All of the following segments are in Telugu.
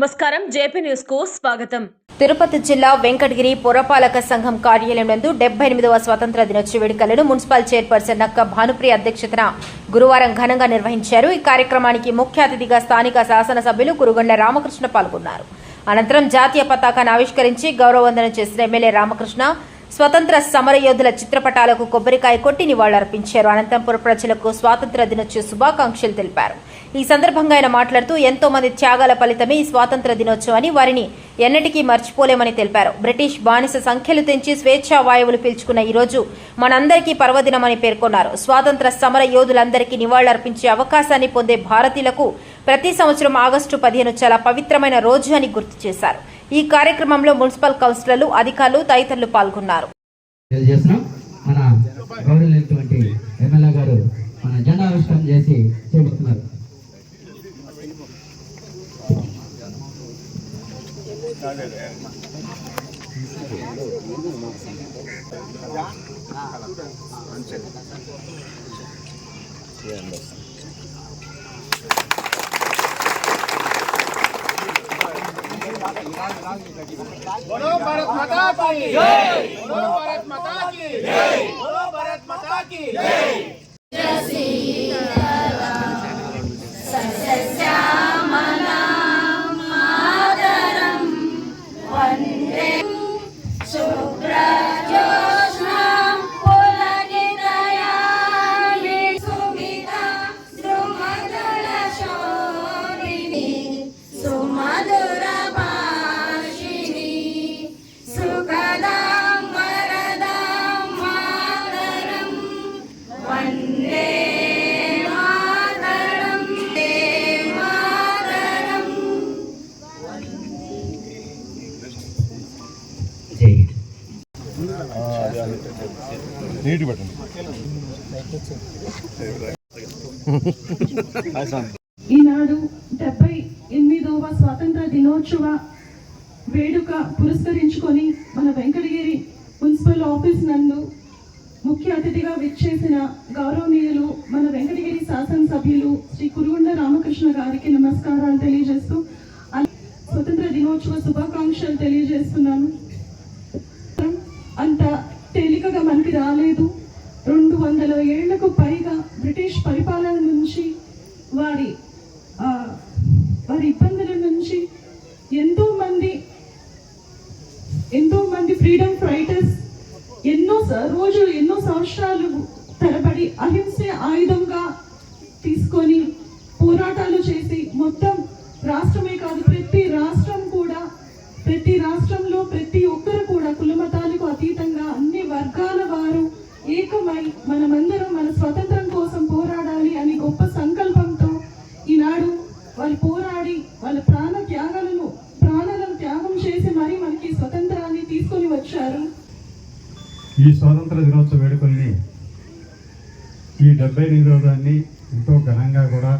నమస్కారం. జేపీ న్యూస్కు స్వాగతం. తిరుపతి జిల్లా వెంకటగిరి పురపాలక సంఘం కార్యాలయం నందు డెబ్బై ఎనిమిదవ స్వతంత్ర దినోత్సవ వేడుకలను మున్సిపల్ చైర్పర్సన్ నక్క భానుప్రియ అధ్యక్షతన గురువారం ఘనంగా నిర్వహించారు. ఈ కార్యక్రమానికి ముఖ్య అతిథిగా స్థానిక శాసనసభ్యులు కురుగొండ రామకృష్ణ పాల్గొన్నారు. అనంతరం జాతీయ పతాకాన్ని ఆవిష్కరించి గౌరవవందనం చేసిన ఎమ్మెల్యే రామకృష్ణ స్వతంత్ర సమరయోధుల చిత్రపటాలకు కొబ్బరికాయ కొట్టి నివాళులర్పించారు. అనంతరం పుర ప్రజలకు స్వాతంత్ర దినోత్సవ శుభాకాంక్షలు తెలిపారు. ఈ సందర్భంగా ఆయన మాట్లాడుతూ ఎంతో మంది త్యాగాల ఫలితమే ఈ స్వాతంత్ర దినోత్సవం వారిని ఎన్నటికీ మర్చిపోలేమని తెలిపారు. బ్రిటిష్ బానిస సంఖ్యలు తెంచి స్వేచ్ఛా వాయువులు పీల్చుకున్న ఈ రోజు మనందరికీ పర్వదినమని పేర్కొన్నారు. స్వాతంత్ర సమర యోధులందరికీ నివాళులర్పించే అవకాశాన్ని పొందే భారతీయులకు ప్రతి సంవత్సరం ఆగస్టు పదిహేను చాలా పవిత్రమైన రోజు అని గుర్తు చేశారు. ఈ కార్యక్రమంలో మున్సిపల్ కౌన్సిలర్లు అధికారులు తదితరులు పాల్గొన్నారు. మన గారు మన జెండా ఆవిష్కరణ చేసి बोलो भारत माता की जय बोलो भारत माता की जय बोलो भारत माता की जय నీటి పెట్టండి. ఈనాడు డెబ్బై ఎనిమిదవ స్వాతంత్ర దినోత్సవ వేడుక పురస్కరించుకొని మన వెంకటగిరి మున్సిపల్ ఆఫీస్ నందు ముఖ్య అతిథిగా విచ్చేసిన గౌరవనీయులు మన వెంకటగిరి శాసనసభ్యులు శ్రీ కురుగుండ రామకృష్ణ గారికి నమస్కారాలు తెలియజేస్తూ స్వతంత్ర దినోత్సవ శుభాకాంక్షలు తెలియజేస్తున్నాను. అంత తేలికగా మనకి రాలేదు. రెండు వందల ఏళ్ళకు పైగా బ్రిటిష్ పరిపాలన నుంచి వారి వారి ఇబ్బందుల నుంచి ఎంతో మంది ఎంతో మంది ఫ్రీడమ్ ఫైటర్స్ ఎన్నో రోజులు ఎన్నో సంవత్సరాలు తరబడి అహింసే ఆయుధంగా తీసుకొని మనమందరం మన స్వతంత్రం కోసం పోరాడాలి అని గొప్ప సంకల్పంతో ఈనాడు వాళ్ళు పోరాడి వాళ్ళ ప్రాణ త్యాగాలను ప్రాణాలను త్యాగం చేసి మరి మనకి స్వతంత్రాన్ని తీసుకొని వచ్చారు. ఈ స్వాతంత్ర దినోత్సవ వేడుకల్ని ఈ డెబ్బై నిరోధాన్ని ఎంతో ఘనంగా కూడా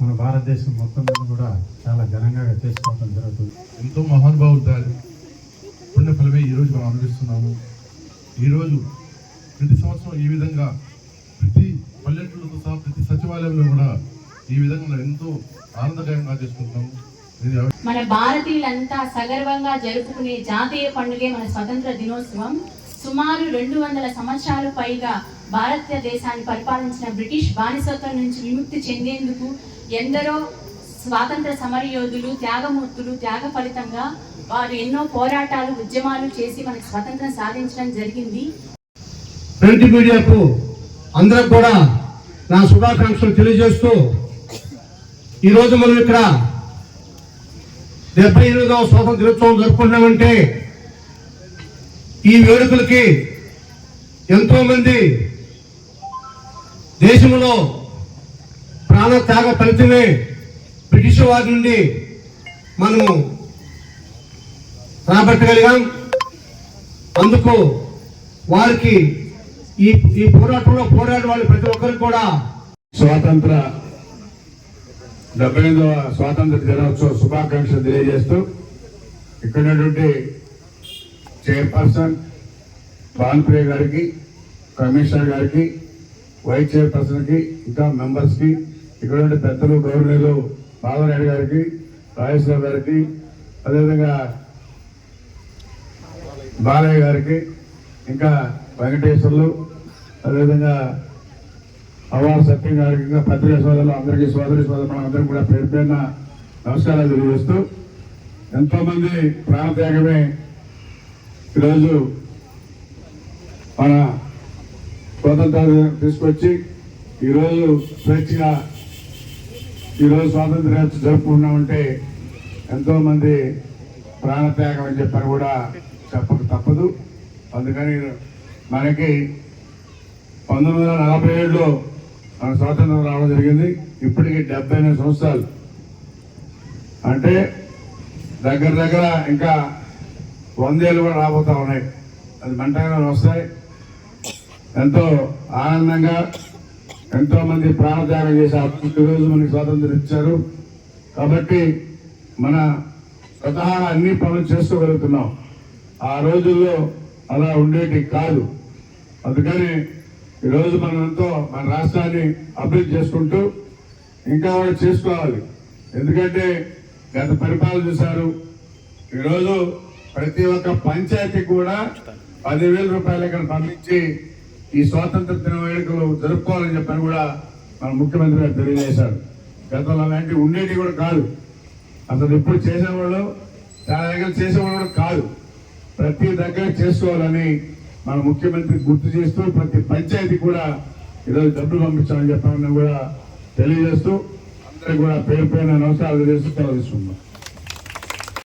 మన భారతదేశం మొత్తం మీద కూడా చాలా ఘనంగా చేసుకోవడం జరుగుతుంది. ఎంతో మహానుభావులు పుణ్య ఫలమే ఈరోజు మనం అనుభవిస్తున్నాము. ఈరోజు ప్రతి సంవత్సరం ఈ విధంగా ప్రతి పల్లెటూరుతో సహా ప్రతి సచివాలయంలో కూడా ఈ విధంగా ఎంతో ఆనందకరంగా చేసుకుంటాం మన భారతీయులంతా సగర్వంగా జరుపుకునే జాతీయ పండుగే మన స్వతంత్ర దినోత్సవం. సుమారు రెండు వందల సంవత్సరాలు పైగా భారతదేశాన్ని పరిపాలించిన బ్రిటిష్ బానిసత్వం నుంచి విముక్తి చెందేందుకు ఎందరో స్వాతంత్ర సమరయోధులు త్యాగమూర్తులు త్యాగ ఫలితంగా వారు ఎన్నో పోరాటాలు ఉద్యమాలు చేసి మనకు స్వతంత్రం సాధించడం జరిగింది. ప్రింట్ మీడియాకు అందరికి కూడా నా శుభాకాంక్షలు తెలియజేస్తూ ఈరోజు మనం ఇక్కడ డెబ్బై ఎనిమిదవ స్వాతంత్ర దినోత్సవం జరుపుకుంటున్నామంటే ఈ వేడుకలకి ఎంతో మంది దేశంలో ప్రాణ త్యాగ ఫలితమే బ్రిటిష్ వారి నుండి మనము రాబట్టగలిగాం. అందుకు వారికి ఈ ఈ పోరాటంలో పోరాడిన వాళ్ళు ప్రతి ఒక్కరికి కూడా స్వాతంత్ర డెబ్బై ఎనిమిదవ స్వాతంత్ర దినోత్సవ శుభాకాంక్షలు తెలియజేస్తూ ఇక్కడ చైర్పర్సన్ భానుప్రియ గారికి కమిషనర్ గారికి వైస్ చైర్పర్సన్కి ఇంకా మెంబర్స్కి ఇక్కడ ఉండే పెద్దలు గవర్నర్లు బాలనాయుడు గారికి రాజేశ్వర గారికి అదేవిధంగా బాలయ్య గారికి ఇంకా వెంకటేశ్వర్లు అదేవిధంగా అవార్ సత్యం గారికి ఇంకా పత్రికా సోదరులు అందరికీ సోదరి సోదరు అందరికీ కూడా పేరు పేరున నమస్కారాలు తెలియజేస్తూ ఎంతోమంది ప్రాణత్యాగమే ఈరోజు మన స్వాతంత్రాన్ని తీసుకొచ్చి ఈరోజు స్వేచ్ఛగా ఈరోజు స్వాతంత్ర జరుపుకున్నామంటే ఎంతోమంది ప్రాణత్యాగం అని చెప్పని కూడా చెప్పక తప్పదు. అందుకని మనకి పంతొమ్మిది వందల నలభై ఏడులో మన స్వాతంత్రం రావడం జరిగింది. ఇప్పటికి డెబ్బై ఎనిమిది సంవత్సరాలు. అంటే దగ్గర దగ్గర ఇంకా వందేళ్ళు కూడా రాబోతా ఉన్నాయి. అది మంటగా వస్తాయి. ఎంతో ఆనందంగా ఎంతోమంది ప్రాణత్యాగం చేసి ఈ రోజు మనకి స్వాతంత్రం ఇచ్చారు. కాబట్టి మన స్వతహాగా అన్ని పనులు చేసుకోగలుగుతున్నాం ఆ రోజుల్లో అలా ఉండేటి కాదు. అందుకని ఈరోజు మనం ఎంతో మన రాష్ట్రాన్ని అభివృద్ధి చేసుకుంటూ ఇంకా కూడా చేసుకోవాలి. ఎందుకంటే గత పరిపాలన చూశారు. ఈరోజు ప్రతి ఒక్క పంచాయతీ కూడా పదివేల రూపాయలు ఇక్కడ పంపించి ఈ స్వాతంత్ర దిన వేడుకలు జరుపుకోవాలని చెప్పని కూడా మన ముఖ్యమంత్రి గారు తెలియజేశారు. గతంలో అలాంటివి ఉండేవి కూడా కాదు. అసలు ఎప్పుడు చేసేవాళ్ళు చాలా దగ్గర చేసేవాళ్ళు కూడా కాదు. ప్రతి దగ్గర చేసుకోవాలని మన ముఖ్యమంత్రి గుర్తు చేస్తూ ప్రతి పంచాయతీ కూడా ఈరోజు డబ్బులు పంపించాలని చెప్పాలని కూడా తెలియజేస్తూ అందరికీ కూడా పేరు పైన నమస్కారాలు చేస్తూ సెలవు